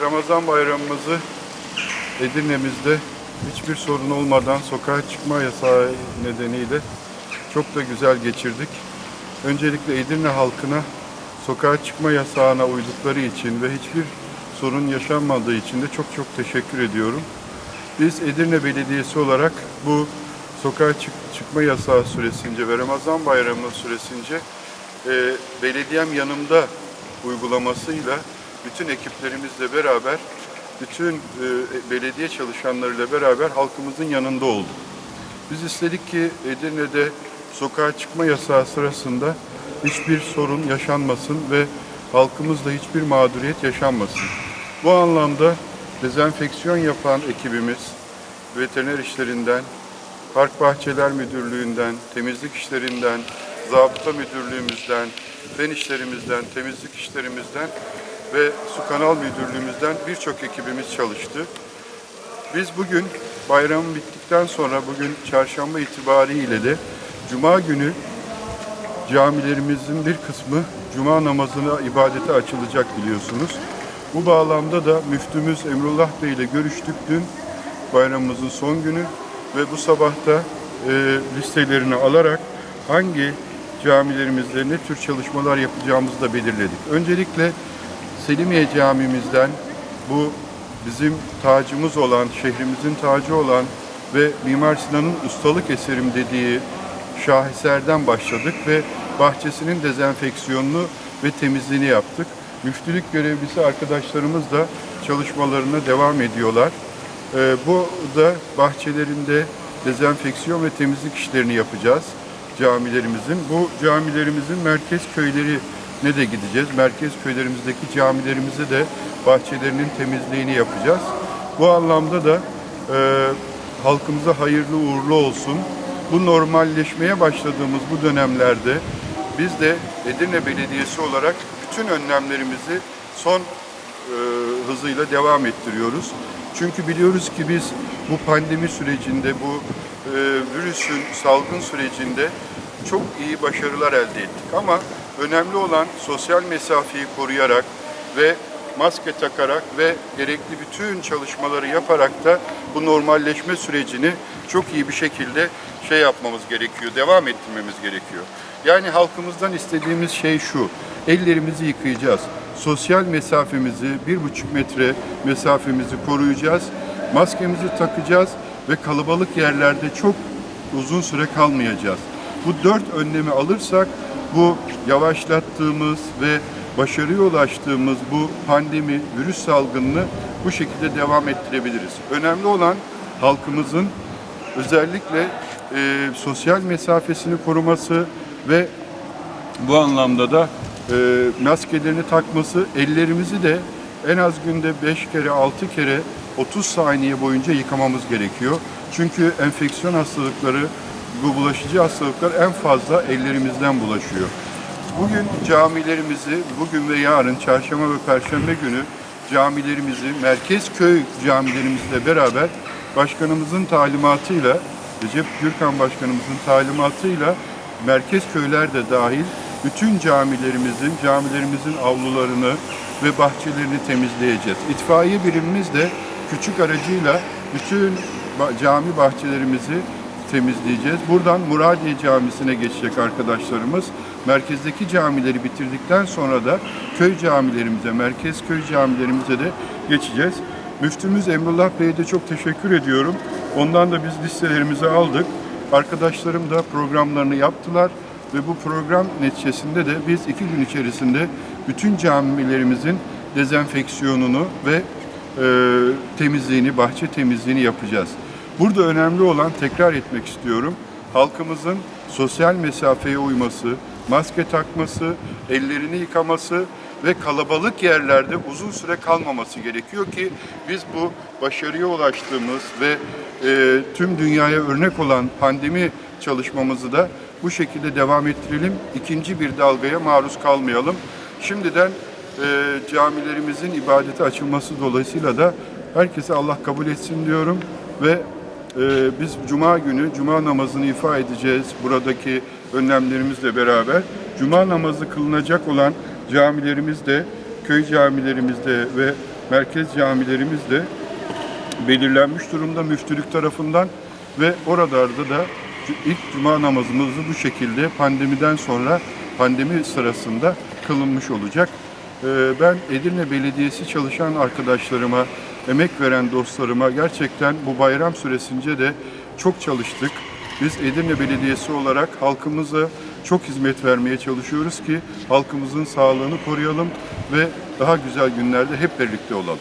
Ramazan bayramımızı Edirne'mizde hiçbir sorun olmadan sokağa çıkma yasağı nedeniyle çok da güzel geçirdik. Öncelikle Edirne halkına sokağa çıkma yasağına uydukları için ve hiçbir sorun yaşanmadığı için de çok çok teşekkür ediyorum. Biz Edirne Belediyesi olarak bu sokağa çık- çıkma yasağı süresince ve Ramazan bayramı süresince e, belediyem yanımda uygulamasıyla bütün ekiplerimizle beraber, bütün e, belediye çalışanlarıyla beraber halkımızın yanında olduk. Biz istedik ki Edirne'de sokağa çıkma yasağı sırasında hiçbir sorun yaşanmasın ve halkımızda hiçbir mağduriyet yaşanmasın. Bu anlamda dezenfeksiyon yapan ekibimiz, veteriner işlerinden, Park Bahçeler Müdürlüğü'nden, temizlik işlerinden, zabıta müdürlüğümüzden, fen işlerimizden, temizlik işlerimizden ve su kanal müdürlüğümüzden birçok ekibimiz çalıştı. Biz bugün bayram bittikten sonra bugün çarşamba itibariyle de cuma günü camilerimizin bir kısmı cuma namazına ibadete açılacak biliyorsunuz. Bu bağlamda da müftümüz Emrullah Bey ile görüştük dün bayramımızın son günü ve bu sabahta e, listelerini alarak hangi camilerimizde ne tür çalışmalar yapacağımızı da belirledik. Öncelikle Selimiye Camimizden bu bizim tacımız olan, şehrimizin tacı olan ve Mimar Sinan'ın ustalık eserim dediği şaheserden başladık ve bahçesinin dezenfeksiyonunu ve temizliğini yaptık. Müftülük görevlisi arkadaşlarımız da çalışmalarına devam ediyorlar. Ee, bu da bahçelerinde dezenfeksiyon ve temizlik işlerini yapacağız camilerimizin. Bu camilerimizin merkez köyleri ne de gideceğiz. Merkez köylerimizdeki camilerimizi de bahçelerinin temizliğini yapacağız. Bu anlamda da e, halkımıza hayırlı uğurlu olsun. Bu normalleşmeye başladığımız bu dönemlerde biz de Edirne Belediyesi olarak bütün önlemlerimizi son e, hızıyla devam ettiriyoruz. Çünkü biliyoruz ki biz bu pandemi sürecinde, bu e, virüsün salgın sürecinde çok iyi başarılar elde ettik. Ama önemli olan sosyal mesafeyi koruyarak ve maske takarak ve gerekli bütün çalışmaları yaparak da bu normalleşme sürecini çok iyi bir şekilde şey yapmamız gerekiyor, devam ettirmemiz gerekiyor. Yani halkımızdan istediğimiz şey şu, ellerimizi yıkayacağız. Sosyal mesafemizi, bir buçuk metre mesafemizi koruyacağız. Maskemizi takacağız ve kalabalık yerlerde çok uzun süre kalmayacağız. Bu dört önlemi alırsak bu yavaşlattığımız ve başarıya ulaştığımız bu pandemi, virüs salgınını bu şekilde devam ettirebiliriz. Önemli olan halkımızın özellikle e, sosyal mesafesini koruması ve bu anlamda da e, maskelerini takması, ellerimizi de en az günde 5 kere 6 kere 30 saniye boyunca yıkamamız gerekiyor. Çünkü enfeksiyon hastalıkları, bu bulaşıcı hastalıklar en fazla ellerimizden bulaşıyor. Bugün camilerimizi, bugün ve yarın çarşamba ve perşembe günü camilerimizi, merkez köy camilerimizle beraber başkanımızın talimatıyla, Recep Gürkan başkanımızın talimatıyla merkez köyler de dahil bütün camilerimizin, camilerimizin avlularını ve bahçelerini temizleyeceğiz. İtfaiye birimimiz de küçük aracıyla bütün cami bahçelerimizi temizleyeceğiz. Buradan Muradiye Camisi'ne geçecek arkadaşlarımız. Merkezdeki camileri bitirdikten sonra da köy camilerimize, merkez köy camilerimize de geçeceğiz. Müftümüz Emrullah Bey'e de çok teşekkür ediyorum. Ondan da biz listelerimizi aldık. Arkadaşlarım da programlarını yaptılar ve bu program neticesinde de biz iki gün içerisinde bütün camilerimizin dezenfeksiyonunu ve e, temizliğini, bahçe temizliğini yapacağız. Burada önemli olan tekrar etmek istiyorum. Halkımızın sosyal mesafeye uyması, maske takması, ellerini yıkaması ve kalabalık yerlerde uzun süre kalmaması gerekiyor ki biz bu başarıya ulaştığımız ve e, tüm dünyaya örnek olan pandemi çalışmamızı da bu şekilde devam ettirelim. İkinci bir dalgaya maruz kalmayalım. Şimdiden e, camilerimizin ibadete açılması dolayısıyla da herkese Allah kabul etsin diyorum ve e, biz Cuma günü Cuma namazını ifa edeceğiz buradaki önlemlerimizle beraber. Cuma namazı kılınacak olan camilerimizde, köy camilerimizde ve merkez camilerimiz de belirlenmiş durumda müftülük tarafından ve oralarda da ilk cuma namazımızı bu şekilde pandemiden sonra pandemi sırasında kılınmış olacak. Ee, Ben Edirne Belediyesi çalışan arkadaşlarıma, emek veren dostlarıma gerçekten bu bayram süresince de çok çalıştık. Biz Edirne Belediyesi olarak halkımıza çok hizmet vermeye çalışıyoruz ki halkımızın sağlığını koruyalım ve daha güzel günlerde hep birlikte olalım.